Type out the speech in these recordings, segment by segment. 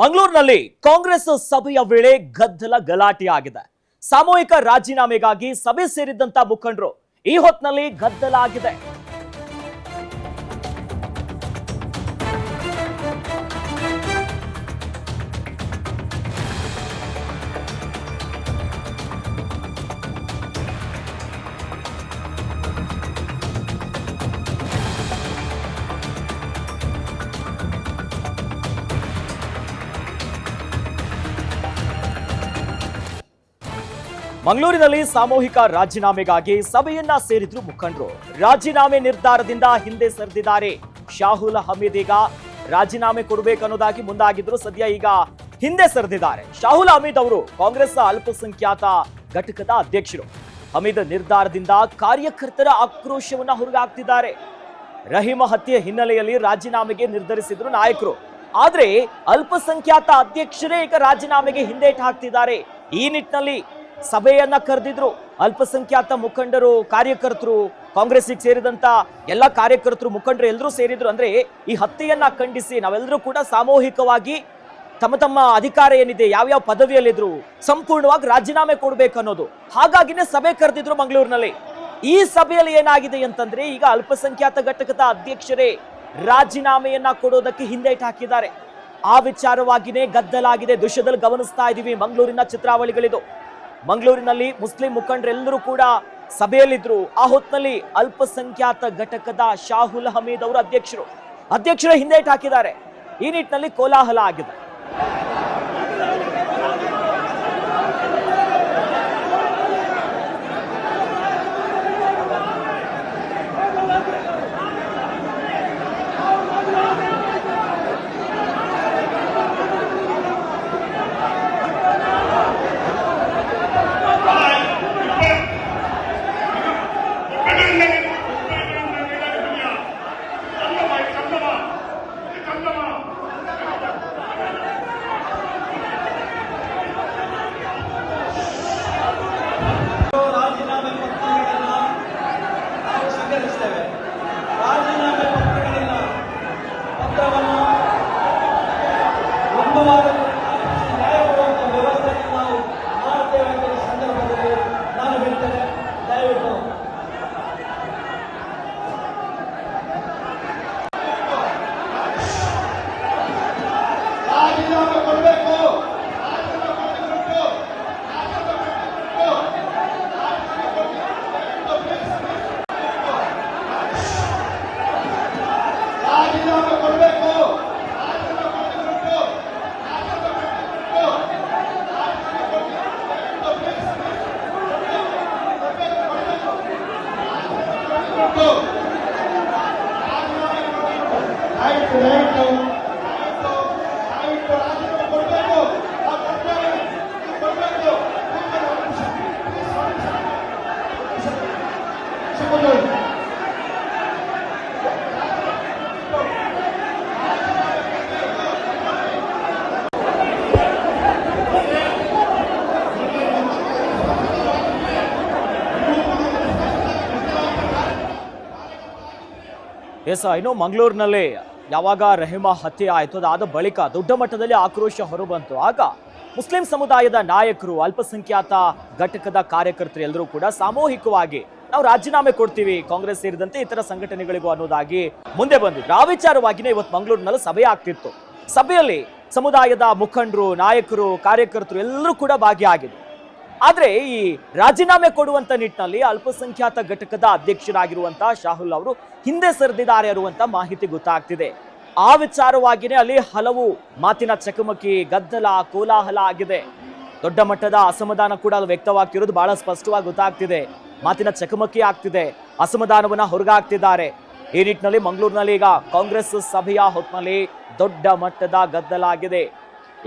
ಮಂಗಳೂರಿನಲ್ಲಿ ಕಾಂಗ್ರೆಸ್ ಸಭೆಯ ವೇಳೆ ಗದ್ದಲ ಗಲಾಟೆ ಆಗಿದೆ ಸಾಮೂಹಿಕ ರಾಜೀನಾಮೆಗಾಗಿ ಸಭೆ ಸೇರಿದ್ದಂತ ಮುಖಂಡರು ಈ ಹೊತ್ತಿನಲ್ಲಿ ಗದ್ದಲ ಆಗಿದೆ. ಮಂಗಳೂರಿನಲ್ಲಿ ಸಾಮೂಹಿಕ ರಾಜೀನಾಮೆಗಾಗಿ ಸಭೆಯನ್ನ ಸೇರಿದ್ರು ಮುಖಂಡರು. ರಾಜೀನಾಮೆ ನಿರ್ಧಾರದಿಂದ ಹಿಂದೆ ಸರಿದಿದ್ದಾರೆ. ಶಾಹುಲ್ ಹಮೀದ್ ಈಗ ರಾಜೀನಾಮೆ ಕೊಡಬೇಕನ್ನೋದಾಗಿ ಮುಂದಾಗಿದ್ರು. ಸದ್ಯ ಈಗ ಹಿಂದೆ ಸರಿದಿದ್ದಾರೆ. ಶಾಹುಲ್ ಹಮೀದ್ ಅವರು ಕಾಂಗ್ರೆಸ್ ಅಲ್ಪಸಂಖ್ಯಾತ ಘಟಕದ ಅಧ್ಯಕ್ಷರು. ಹಮೀದ್ ನಿರ್ಧಾರದಿಂದ ಕಾರ್ಯಕರ್ತರ ಆಕ್ರೋಶವನ್ನ ಹುರಿದಾಕ್ತಿದ್ದಾರೆ. ರಹೀಮ ಹತ್ಯೆ ಹಿನ್ನೆಲೆಯಲ್ಲಿ ರಾಜೀನಾಮೆಗೆ ನಿರ್ಧರಿಸಿದ್ರು ನಾಯಕರು. ಆದ್ರೆ ಅಲ್ಪಸಂಖ್ಯಾತ ಅಧ್ಯಕ್ಷರೇ ಈಗ ರಾಜೀನಾಮೆಗೆ ಹಿಂದೇಟು ಹಾಕ್ತಿದ್ದಾರೆ. ಈ ನಿಟ್ಟಿನಲ್ಲಿ ಸಭೆಯನ್ನ ಕರೆದಿದ್ರು. ಅಲ್ಪಸಂಖ್ಯಾತ ಮುಖಂಡರು, ಕಾರ್ಯಕರ್ತರು, ಕಾಂಗ್ರೆಸ್ಸಿಗೆ ಸೇರಿದಂತ ಎಲ್ಲ ಕಾರ್ಯಕರ್ತರು, ಮುಖಂಡರು ಎಲ್ಲರೂ ಸೇರಿದ್ರು. ಅಂದ್ರೆ ಈ ಹತ್ಯೆಯನ್ನ ಖಂಡಿಸಿ ನಾವೆಲ್ಲರೂ ಕೂಡ ಸಾಮೂಹಿಕವಾಗಿ ತಮ್ಮ ತಮ್ಮ ಅಧಿಕಾರ ಏನಿದೆ, ಯಾವ್ಯಾವ ಪದವಿಯಲ್ಲಿದ್ರು ಸಂಪೂರ್ಣವಾಗಿ ರಾಜೀನಾಮೆ ಕೊಡ್ಬೇಕು ಅನ್ನೋದು. ಹಾಗಾಗಿನೇ ಸಭೆ ಕರೆದಿದ್ರು ಮಂಗಳೂರಿನಲ್ಲಿ. ಈ ಸಭೆಯಲ್ಲಿ ಏನಾಗಿದೆ ಅಂತಂದ್ರೆ ಈಗ ಅಲ್ಪಸಂಖ್ಯಾತ ಘಟಕದ ಅಧ್ಯಕ್ಷರೇ ರಾಜೀನಾಮೆಯನ್ನ ಕೊಡೋದಕ್ಕೆ ಹಿಂದೇಟು ಹಾಕಿದ್ದಾರೆ. ಆ ವಿಚಾರವಾಗಿನೇ ಗದ್ದಲಾಗಿದೆ, ದೃಶ್ಯದಲ್ಲಿ ಗಮನಿಸ್ತಾ ಇದೀವಿ ಮಂಗಳೂರಿನ ಚಿತ್ರಾವಳಿಗಳಿದು. ಮಂಗಳೂರಿನಲ್ಲಿ ಮುಸ್ಲಿಂ ಮುಖಂಡರೆಲ್ಲರೂ ಕೂಡ ಸಭೆಯಲ್ಲಿದ್ರು ಆ ಹೊತ್ತಿನಲ್ಲಿ ಅಲ್ಪಸಂಖ್ಯಾತ ಘಟಕದ ಶಾಹುಲ್ ಹಮೀದ್ ಅವರು ಅಧ್ಯಕ್ಷರು. ಅಧ್ಯಕ್ಷರ ಹಿಂದೇಟ್ ಹಾಕಿದ್ದಾರೆ. ಈ ನಿಟ್ಟಿನಲ್ಲಿ ಕೋಲಾಹಲ ಆಗಿದೆ. ಎಸ್ ಇನ್ನು ಮಂಗಳೂರಿನಲ್ಲಿ ಯಾವಾಗ ರಹಿಮಾ ಹತ್ಯೆ ಆಯಿತು. ಅದಾದ ಬಳಿಕ ದೊಡ್ಡ ಮಟ್ಟದಲ್ಲಿ ಆಕ್ರೋಶ ಹೊರಬಂತು. ಆಗ ಮುಸ್ಲಿಂ ಸಮುದಾಯದ ನಾಯಕರು, ಅಲ್ಪಸಂಖ್ಯಾತ ಘಟಕದ ಕಾರ್ಯಕರ್ತರು ಎಲ್ಲರೂ ಕೂಡ ಸಾಮೂಹಿಕವಾಗಿ ನಾವು ರಾಜೀನಾಮೆ ಕೊಡ್ತೀವಿ ಕಾಂಗ್ರೆಸ್ ಸೇರಿದಂತೆ ಇತರ ಸಂಘಟನೆಗಳಿಗೂ ಅನ್ನೋದಾಗಿ ಮುಂದೆ ಬಂದಿದ್ರು ಆ ವಿಚಾರವಾಗಿನೇ ಇವತ್ತು ಮಂಗಳೂರಿನಲ್ಲಿ ಸಭೆ ಆಗ್ತಿತ್ತು. ಸಭೆಯಲ್ಲಿ ಸಮುದಾಯದ ಮುಖಂಡರು, ನಾಯಕರು, ಕಾರ್ಯಕರ್ತರು ಎಲ್ಲರೂ ಕೂಡ ಭಾಗಿಯಾಗಿದ್ರು ಆದ್ರೆ ಈ ರಾಜೀನಾಮೆ ಕೊಡುವಂತ ನಿಟ್ಟಿನಲ್ಲಿ ಅಲ್ಪಸಂಖ್ಯಾತ ಘಟಕದ ಅಧ್ಯಕ್ಷರಾಗಿರುವಂಥ ಶಾಹುಲ್ ಅವರು ಹಿಂದೆ ಸರಿದಿದ್ದಾರೆ ಅನ್ನುವಂತ ಮಾಹಿತಿ ಗೊತ್ತಾಗ್ತಿದೆ. ಆ ವಿಚಾರವಾಗಿನೇ ಅಲ್ಲಿ ಹಲವು ಮಾತಿನ ಚಕಮಕಿ, ಗದ್ದಲ, ಕೋಲಾಹಲ ಆಗಿದೆ. ದೊಡ್ಡ ಮಟ್ಟದ ಅಸಮಾಧಾನ ಕೂಡ ಅಲ್ಲಿ ವ್ಯಕ್ತವಾಗ್ತಿರೋದು ಬಹಳ ಸ್ಪಷ್ಟವಾಗಿ ಗೊತ್ತಾಗ್ತಿದೆ. ಮಾತಿನ ಚಕಮಕಿ ಆಗ್ತಿದೆ, ಅಸಮಾಧಾನವನ್ನ ಹೊರಗಾಗ್ತಿದ್ದಾರೆ ಈ ನಿಟ್ಟಿನಲ್ಲಿ ಮಂಗಳೂರಿನಲ್ಲಿ ಈಗ ಕಾಂಗ್ರೆಸ್ ಸಭೆಯ ಹೊತ್ತಿನಲ್ಲಿ ದೊಡ್ಡ ಮಟ್ಟದ ಗದ್ದಲ ಆಗಿದೆ.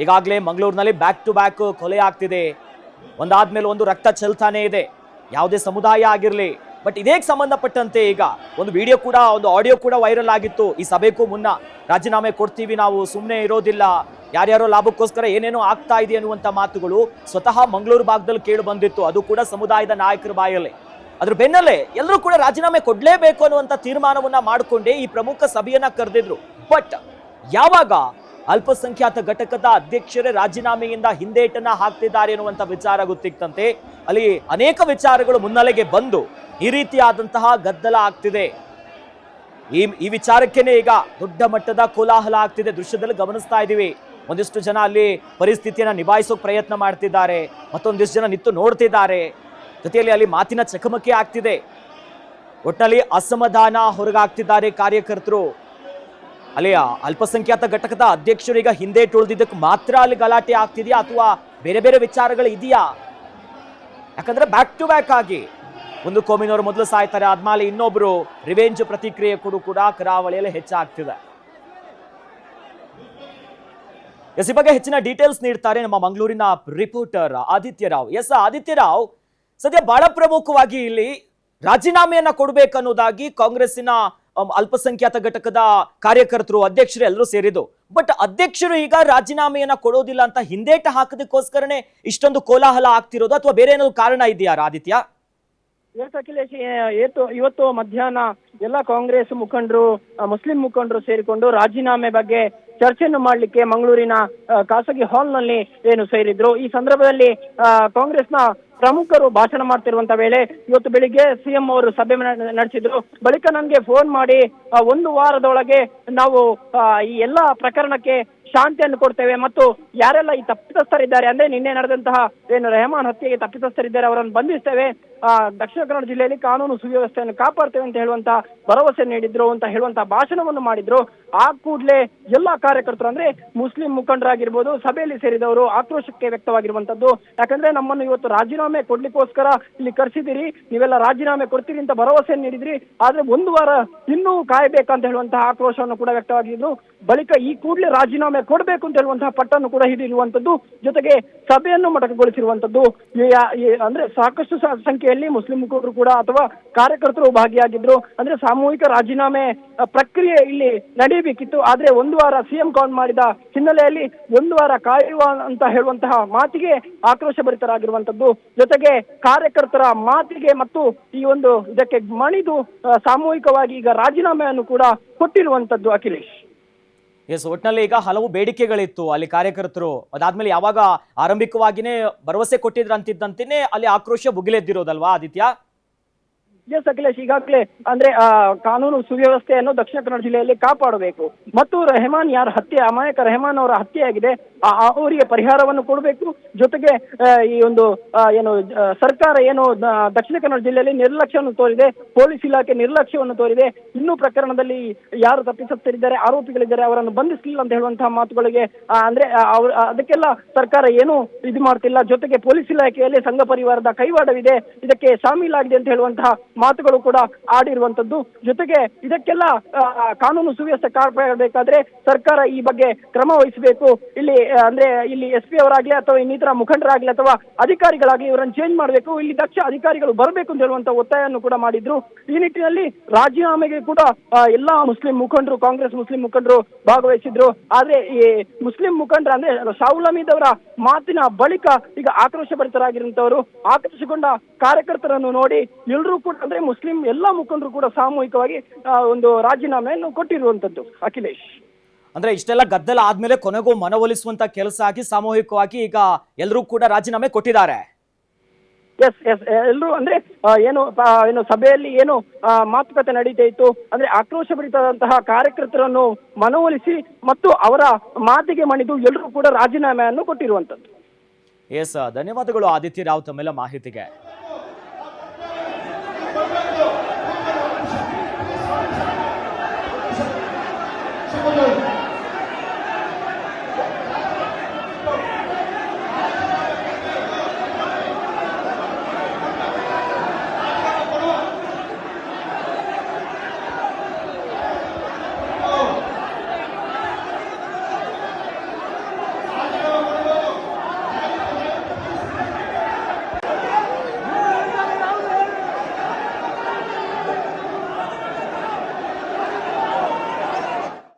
ಈಗಾಗಲೇ ಮಂಗಳೂರಿನಲ್ಲಿ ಬ್ಯಾಕ್ ಟು ಬ್ಯಾಕ್ ಕೊಲೆ ಆಗ್ತಿದೆ. ಒಂದಾದ್ಮೇಲೆ ಒಂದು ರಕ್ತ ಚೆಲ್ತಾನೆ ಇದೆ. ಯಾವುದೇ ಸಮುದಾಯ ಆಗಿರಲಿ ಬಟ್ ಇದೇ ಸಂಬಂಧಪಟ್ಟಂತೆ ಈಗ ಒಂದು ವಿಡಿಯೋ ಕೂಡ, ಒಂದು ಆಡಿಯೋ ಕೂಡ ವೈರಲ್ ಆಗಿತ್ತು. ಈ ಸಭೆಗೂ ಮುನ್ನ ರಾಜೀನಾಮೆ ಕೊಡ್ತೀವಿ ನಾವು ಸುಮ್ಮನೆ ಇರೋದಿಲ್ಲ. ಯಾರ್ಯಾರೋ ಲಾಭಕ್ಕೋಸ್ಕರ ಏನೇನೋ ಆಗ್ತಾ ಇದೆ ಅನ್ನುವಂಥ ಮಾತುಗಳು ಸ್ವತಃ ಮಂಗಳೂರು ಭಾಗದಲ್ಲಿ ಕೇಳಿ ಬಂದಿತ್ತು. ಅದು ಕೂಡ ಸಮುದಾಯದ ನಾಯಕರ ಬಾಯಲ್ಲಿ. ಅದ್ರ ಬೆನ್ನಲ್ಲೇ ಎಲ್ಲರೂ ಕೂಡ ರಾಜೀನಾಮೆ ಕೊಡಲೇಬೇಕು ಅನ್ನುವಂಥ ತೀರ್ಮಾನವನ್ನು ಮಾಡಿಕೊಂಡೇ ಈ ಪ್ರಮುಖ ಸಭೆಯನ್ನ ಕರೆದಿದ್ರು. ಬಟ್ ಯಾವಾಗ ಅಲ್ಪಸಂಖ್ಯಾತ ಘಟಕದ ಅಧ್ಯಕ್ಷರೇ ರಾಜೀನಾಮೆಯಿಂದ ಹಿಂದೇಟನ್ನ ಹಾಕ್ತಿದ್ದಾರೆ ಎನ್ನುವಂಥ ವಿಚಾರ ಗೊತ್ತಿತ್ತಂತೆ. ಅಲ್ಲಿ ಅನೇಕ ವಿಚಾರಗಳು ಮುನ್ನೆಲೆಗೆ ಬಂದು ಈ ರೀತಿಯಾದಂತಹ ಗದ್ದಲ ಆಗ್ತಿದೆ. ಈ ಈ ವಿಚಾರಕ್ಕೇನೆ ಈಗ ದೊಡ್ಡ ಮಟ್ಟದ ಕೋಲಾಹಲ ಆಗ್ತಿದೆ. ದೃಶ್ಯದಲ್ಲಿ ಗಮನಿಸ್ತಾ ಇದ್ದೀವಿ. ಒಂದಿಷ್ಟು ಜನ ಅಲ್ಲಿ ಪರಿಸ್ಥಿತಿಯನ್ನ ನಿಭಾಯಿಸೋಕೆ ಪ್ರಯತ್ನ ಮಾಡ್ತಿದ್ದಾರೆ. ಮತ್ತೊಂದಿಷ್ಟು ಜನ ನಿಂತು ನೋಡ್ತಿದ್ದಾರೆ. ಜೊತೆಯಲ್ಲಿ ಅಲ್ಲಿ ಮಾತಿನ ಚಕಮಕಿ ಆಗ್ತಿದೆ. ಒಟ್ಟಲ್ಲಿ ಅಸಮಾಧಾನ ಹೊರಗಾಗ್ತಿದ್ದಾರೆ ಕಾರ್ಯಕರ್ತರು. ಅಲ್ಲಿ ಅಲ್ಪಸಂಖ್ಯಾತ ಘಟಕದ ಅಧ್ಯಕ್ಷರು ಈಗ ಹಿಂದೆ ತುಳಿದಿದ್ದಕ್ಕೆ ಮಾತ್ರ ಅಲ್ಲಿ ಗಲಾಟೆ ಆಗ್ತಿದೆಯಾ ಅಥವಾ ಬೇರೆ ಬೇರೆ ವಿಚಾರಗಳು ಇದೆಯಾ? ಯಾಕಂದ್ರೆ ಬ್ಯಾಕ್ ಟು ಬ್ಯಾಕ್ ಆಗಿ ಒಂದು ಕೋಮಿನವರು ಮೊದಲು ಸಾಯ್ತಾರೆ, ಆದ್ಮೇಲೆ ಇನ್ನೊಬ್ರು ರಿವೆಂಜ್ ಪ್ರತಿಕ್ರಿಯೆ ಕೂಡ ಕೂಡ ಕರಾವಳಿಯಲ್ಲಿ ಹೆಚ್ಚಾಗ್ತಿದೆ. ಎಸ್ ಬಗ್ಗೆ ಹೆಚ್ಚಿನ ಡೀಟೇಲ್ಸ್ ನೀಡ್ತಾರೆ ನಮ್ಮ ಮಂಗಳೂರಿನ ರಿಪೋರ್ಟರ್ ಆದಿತ್ಯ ರಾವ್ ಎಸ್ ಆದಿತ್ಯ ರಾವ್ ಸದ್ಯ ಬಹಳ ಪ್ರಮುಖವಾಗಿ ಇಲ್ಲಿ ರಾಜೀನಾಮೆಯನ್ನ ಕೊಡಬೇಕನ್ನೋದಾಗಿ ಕಾಂಗ್ರೆಸ್ಸಿನ ಅಲ್ಪಸಂಖ್ಯಾತ ಘಟಕದ ಕಾರ್ಯಕರ್ತರು, ಅಧ್ಯಕ್ಷರು ಎಲ್ಲರೂ ಸೇರಿದ್ದು. ಬಟ್ ಅಧ್ಯಕ್ಷರು ಈಗ ರಾಜೀನಾಮೆಯನ್ನ ಕೊಡೋದಿಲ್ಲ ಅಂತ ಹಿಂದೇಟ ಹಾಕೋದಕ್ಕೋಸ್ಕರನೇ ಇಷ್ಟೊಂದು ಕೋಲಾಹಲ ಆಗ್ತಿರೋದು ಅಥವಾ ಬೇರೆ ಏನಾದ್ರು ಕಾರಣ ಇದೆಯಾ ಆದಿತ್ಯ? ಎಸ್ ಅಖಿಲೇಶ್ ಏತು, ಇವತ್ತು ಮಧ್ಯಾಹ್ನ ಎಲ್ಲ ಕಾಂಗ್ರೆಸ್ ಮುಖಂಡರು ಮುಸ್ಲಿಂ ಮುಖಂಡರು ಸೇರಿಕೊಂಡು ರಾಜೀನಾಮೆ ಬಗ್ಗೆ ಚರ್ಚೆಯನ್ನು ಮಾಡಲಿಕ್ಕೆ ಮಂಗಳೂರಿನ ಖಾಸಗಿ ಹಾಲ್ನಲ್ಲಿ ಏನು ಸೇರಿದ್ರು. ಈ ಸಂದರ್ಭದಲ್ಲಿ ಕಾಂಗ್ರೆಸ್ನ ಪ್ರಮುಖರು ಭಾಷಣ ಮಾಡ್ತಿರುವಂತ ವೇಳೆ ಇವತ್ತು ಬೆಳಿಗ್ಗೆ ಸಿಎಂ ಅವರು ಸಭೆ ನಡೆಸಿದ್ರು. ಬಳಿಕ ನನಗೆ ಫೋನ್ ಮಾಡಿ ಒಂದು ವಾರದೊಳಗೆ ನಾವು ಈ ಎಲ್ಲಾ ಪ್ರಕರಣಕ್ಕೆ ಶಾಂತಿಯನ್ನು ಕೊಡ್ತೇವೆ ಮತ್ತು ಯಾರೆಲ್ಲ ಈ ತಪ್ಪಿತಸ್ಥರಿದ್ದಾರೆ, ಅಂದ್ರೆ ನಿನ್ನೆ ನಡೆದಂತಹ ಏನು ರೆಹಮಾನ್ ಹತ್ಯೆಗೆ ತಪ್ಪಿತಸ್ಥರಿದ್ದಾರೆ, ಅವರನ್ನು ಬಂಧಿಸ್ತೇವೆ. ದಕ್ಷಿಣ ಕನ್ನಡ ಜಿಲ್ಲೆಯಲ್ಲಿ ಕಾನೂನು ಸುವ್ಯವಸ್ಥೆಯನ್ನು ಕಾಪಾಡ್ತೇವೆ ಅಂತ ಹೇಳುವಂತ ಭರವಸೆ ನೀಡಿದ್ರು ಅಂತ ಹೇಳುವಂತ ಭಾಷಣವನ್ನು ಮಾಡಿದ್ರು. ಆ ಕೂಡಲೇ ಎಲ್ಲಾ ಕಾರ್ಯಕರ್ತರು ಅಂದ್ರೆ ಮುಸ್ಲಿಂ ಮುಖಂಡರಾಗಿರ್ಬೋದು, ಸಭೆಯಲ್ಲಿ ಸೇರಿದವರು ಆಕ್ರೋಶಕ್ಕೆ ವ್ಯಕ್ತವಾಗಿರುವಂತದ್ದು. ಯಾಕಂದ್ರೆ ನಮ್ಮನ್ನು ಇವತ್ತು ರಾಜೀನಾಮೆ ಕೊಡ್ಲಿಕ್ಕೋಸ್ಕರ ಇಲ್ಲಿ ಕರೆಸಿದಿರಿ ನೀವೆಲ್ಲ ರಾಜೀನಾಮೆ ಕೊಡ್ತೀರಿ ಅಂತ ಭರವಸೆ ನೀಡಿದ್ರಿ. ಆದ್ರೆ ಒಂದು ವಾರ ಇನ್ನೂ ಕಾಯಬೇಕಂತ ಹೇಳುವಂತಹ ಆಕ್ರೋಶವನ್ನು ಕೂಡ ವ್ಯಕ್ತವಾಗಿದ್ರು. ಬಳಿಕ ಈ ಕೂಡಲೇ ರಾಜೀನಾಮೆ ಕೊಡಬೇಕು ಅಂತ ಹೇಳುವಂತಹ ಪಟ್ಟನ್ನು ಕೂಡ ಹಿಡಿದಿರುವಂತದ್ದು, ಜೊತೆಗೆ ಸಭೆಯನ್ನು ಮೊಟಕುಗೊಳಿಸಿರುವಂತದ್ದು. ಅಂದ್ರೆ ಸಾಕಷ್ಟು ಸ- ಸಂಖ್ಯೆಯಲ್ಲಿ ಮುಸ್ಲಿಂ ಮುಖಂಡರು ಕೂಡ ಅಥವಾ ಕಾರ್ಯಕರ್ತರು ಭಾಗಿಯಾಗಿದ್ರು. ಅಂದ್ರೆ ಸಾಮೂಹಿಕ ರಾಜೀನಾಮೆ ಪ್ರಕ್ರಿಯೆ ಇಲ್ಲಿ ನಡೆಯಬೇಕಿತ್ತು ಆದ್ರೆ ಒಂದು ವಾರ ಸಿಎಂ ಕಾಲ್ ಮಾಡಿದ ಹಿನ್ನೆಲೆಯಲ್ಲಿ ಒಂದು ವಾರ ಕಾಯುವ ಅಂತ ಹೇಳುವಂತಹ ಮಾತಿಗೆ ಆಕ್ರೋಶ ಭರಿತರಾಗಿರುವಂತದ್ದು ಜೊತೆಗೆ ಕಾರ್ಯಕರ್ತರ ಮಾತಿಗೆ ಮತ್ತು ಈ ಒಂದು ಇದಕ್ಕೆ ಮಣಿದು ಸಾಮೂಹಿಕವಾಗಿ ಈಗ ರಾಜೀನಾಮೆಯನ್ನು ಕೂಡ ಕೊಟ್ಟಿರುವಂತದ್ದು ಅಖಿಲೇಶ್. ಎಸ್ ಒಟ್ನಲ್ಲಿ ಈಗ ಹಲವು ಬೇಡಿಕೆಗಳಿತ್ತು. ಅಲ್ಲಿ ಕಾರ್ಯಕರ್ತರು ಅದಾದ್ಮೇಲೆ ಯಾವಾಗ ಆರಂಭಿಕವಾಗಿನೇ ಭರವಸೆ ಕೊಟ್ಟಿದ್ರಂತಿದ್ದಂತೆಯೇ ಅಲ್ಲಿ ಆಕ್ರೋಶ ಭುಗಿಲೆದ್ದಿರೋದಲ್ವಾ, ಆದಿತ್ಯ? ಎಸ್ ಅಖಿಲೇಶ್ ಈಗಾಗಲೇ ಅಂದ್ರೆ ಕಾನೂನು ಸುವ್ಯವಸ್ಥೆಯನ್ನು ದಕ್ಷಿಣ ಕನ್ನಡ ಜಿಲ್ಲೆಯಲ್ಲಿ ಕಾಪಾಡಬೇಕು. ಮತ್ತು ರೆಹಮಾನ್ ಯಾರ ಹತ್ಯೆ, ಅಮಾಯಕ ರೆಹಮಾನ್ ಅವರ ಹತ್ಯೆಯಾಗಿದೆ ಆಗಿದೆ ಅವರಿಗೆ ಪರಿಹಾರವನ್ನು ಕೊಡಬೇಕು. ಜೊತೆಗೆ ಈ ಒಂದು ಏನು ಸರ್ಕಾರ ಏನು ದಕ್ಷಿಣ ಕನ್ನಡ ಜಿಲ್ಲೆಯಲ್ಲಿ ನಿರ್ಲಕ್ಷ್ಯವನ್ನು ತೋರಿದೆ, ಪೊಲೀಸ್ ಇಲಾಖೆ ನಿರ್ಲಕ್ಷ್ಯವನ್ನು ತೋರಿದೆ, ಇನ್ನೂ ಪ್ರಕರಣದಲ್ಲಿ ಯಾರು ತಪ್ಪಿಸುತ್ತಿದ್ದಾರೆ ಆರೋಪಿಗಳಿದ್ದಾರೆ, ಅವರನ್ನು ಬಂಧಿಸಲಿಲ್ಲ ಅಂತ ಹೇಳುವಂತಹ ಮಾತುಗಳಿಗೆ ಅಂದ್ರೆ ಅವ್ರ ಅದಕ್ಕೆಲ್ಲ ಸರ್ಕಾರ ಏನು ಇದು ಮಾಡ್ತಿಲ್ಲ. ಜೊತೆಗೆ ಪೊಲೀಸ್ ಇಲಾಖೆಯಲ್ಲಿ ಸಂಘ ಪರಿವಾರದ ಕೈವಾಡವಿದೆ. ಇದಕ್ಕೆ ಶಾಮೀಲಾಗಿದೆ ಅಂತ ಹೇಳುವಂತಹ ಮಾತುಗಳು ಕೂಡ ಆಡಿರುವಂತದ್ದು. ಜೊತೆಗೆ ಇದಕ್ಕೆಲ್ಲ ಕಾನೂನು ಸುವ್ಯವಸ್ಥೆ ಕಾಪಾಡಬೇಕಾದ್ರೆ ಸರ್ಕಾರ ಈ ಬಗ್ಗೆ ಕ್ರಮ ವಹಿಸಬೇಕು. ಇಲ್ಲಿ ಅಂದ್ರೆ ಇಲ್ಲಿ ಎಸ್ ಪಿ ಅವರಾಗ್ಲಿ ಅಥವಾ ಇನ್ನಿತರ ಮುಖಂಡರಾಗ್ಲಿ ಅಥವಾ ಅಧಿಕಾರಿಗಳಾಗ್ಲಿ ಇವರನ್ನು ಚೇಂಜ್ ಮಾಡಬೇಕು. ಇಲ್ಲಿ ದಕ್ಷ ಅಧಿಕಾರಿಗಳು ಬರಬೇಕು ಅಂತ ಹೇಳುವಂತ ಒತ್ತಾಯವನ್ನು ಕೂಡ ಮಾಡಿದ್ರು. ಈ ನಿಟ್ಟಿನಲ್ಲಿ ರಾಜೀನಾಮೆಗೆ ಕೂಡ ಎಲ್ಲಾ ಮುಸ್ಲಿಂ ಮುಖಂಡರು, ಕಾಂಗ್ರೆಸ್ ಮುಸ್ಲಿಂ ಮುಖಂಡರು ಭಾಗವಹಿಸಿದ್ರು. ಆದ್ರೆ ಈ ಮುಸ್ಲಿಂ ಮುಖಂಡರ ಅಂದ್ರೆ ಶಾಹುಲ್ ಹಮೀದ್ ಅವರ ಮಾತಿನ ಬಳಿಕ ಈಗ ಆಕ್ರೋಶ ಭರಿತರಾಗಿರುವಂತವರು. ಆಕ್ರೋಶಗೊಂಡ ಕಾರ್ಯಕರ್ತರನ್ನು ನೋಡಿ ಎಲ್ಲರೂ ಕೂಡ ಅಂದ್ರೆ ಮುಸ್ಲಿಂ ಎಲ್ಲಾ ಮುಖಂಡರು ಕೂಡ ಸಾಮೂಹಿಕವಾಗಿ ಒಂದು ರಾಜೀನಾಮೆಯನ್ನು ಕೊಟ್ಟಿರುವಂತದ್ದು ಅಖಿಲೇಶ್. ಅಂದ್ರೆ ಇಷ್ಟೆಲ್ಲ ಗದ್ದಲ ಆದ್ಮೇಲೆ ಕೊನೆಗೂ ಮನವೊಲಿಸುವಂತ ಕೆಲಸ ಆಗಿ ಸಾಮೂಹಿಕವಾಗಿ ಈಗ ಎಲ್ಲರೂ ಕೂಡ ರಾಜೀನಾಮೆ ಕೊಟ್ಟಿದ್ದಾರೆ. ಎಸ್ ಎಸ್ ಎಲ್ಲರೂ ಅಂದ್ರೆ ಏನು ಏನು ಸಭೆಯಲ್ಲಿ ಏನು ಮಾತುಕತೆ ನಡೀತಾ ಇತ್ತು ಅಂದ್ರೆ ಆಕ್ರೋಶ ಭರಿತದಂತಹ ಕಾರ್ಯಕರ್ತರನ್ನು ಮನವೊಲಿಸಿ ಮತ್ತು ಅವರ ಮಾತಿಗೆ ಮಣಿದು ಎಲ್ಲರೂ ಕೂಡ ರಾಜೀನಾಮೆಯನ್ನು ಕೊಟ್ಟಿರುವಂತದ್ದು ಎಸ್ ಧನ್ಯವಾದಗಳು ಆದಿತ್ಯ ರಾವ್ ತಮ್ಮೆಲ್ಲ ಮಾಹಿತಿಗೆ.